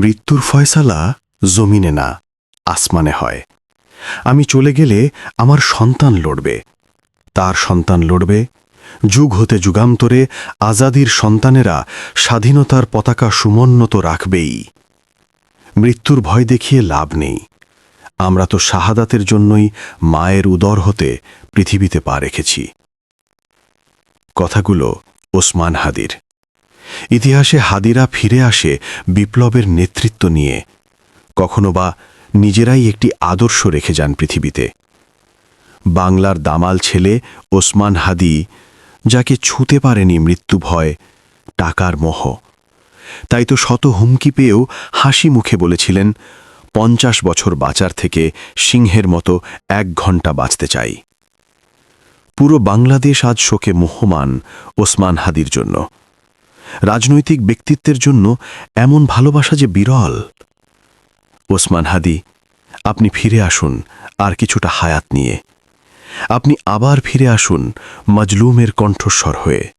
মৃত্যুর ফয়সালা জমিনে না, আসমানে হয়। আমি চলে গেলে আমার সন্তান লড়বে। তার সন্তান লড়বে। যুগ হতে যুগান্তরে আজাদির সন্তানেরা স্বাধীনতার পতাকা সুমন্নত রাখবেই। মৃত্যুর ভয় দেখিয়ে লাভ নেই। আমরা তো শাহাদাতের জন্যই মায়ের উদর হতে পৃথিবীতে পা রেখেছি। কথাগুলো ওসমান হাদির। ইতিহাসে হাদিরা ফিরে আসে বিপ্লবের নেতৃত্ব নিয়ে। কখনো বা নিজেরাই একটি আদর্শ রেখে যান পৃথিবীতে। বাংলার দামাল ছেলে ওসমান হাদি, যাকে ছুঁতে পারেনি মৃত্যু ভয়, টাকার মোহ। তাই তো শত হুমকি পেয়েও হাসি মুখে বলেছিলেন, পঞ্চাশ বছর বাঁচার থেকে সিংহের মতো এক ঘণ্টা বাঁচতে চাই। পুরো বাংলাদেশ আজ শোকে মোহমান ওসমান হাদির জন্য। রাজনৈতিক ব্যক্তিত্বের জন্য এমন ভালোবাসা যে বিরল। ওসমান হাদি, আপনি ফিরে আসুন আর কিছুটা হায়াত নিয়ে। আপনি আবার ফিরে আসুন মজলুমের কণ্ঠস্বর হয়ে।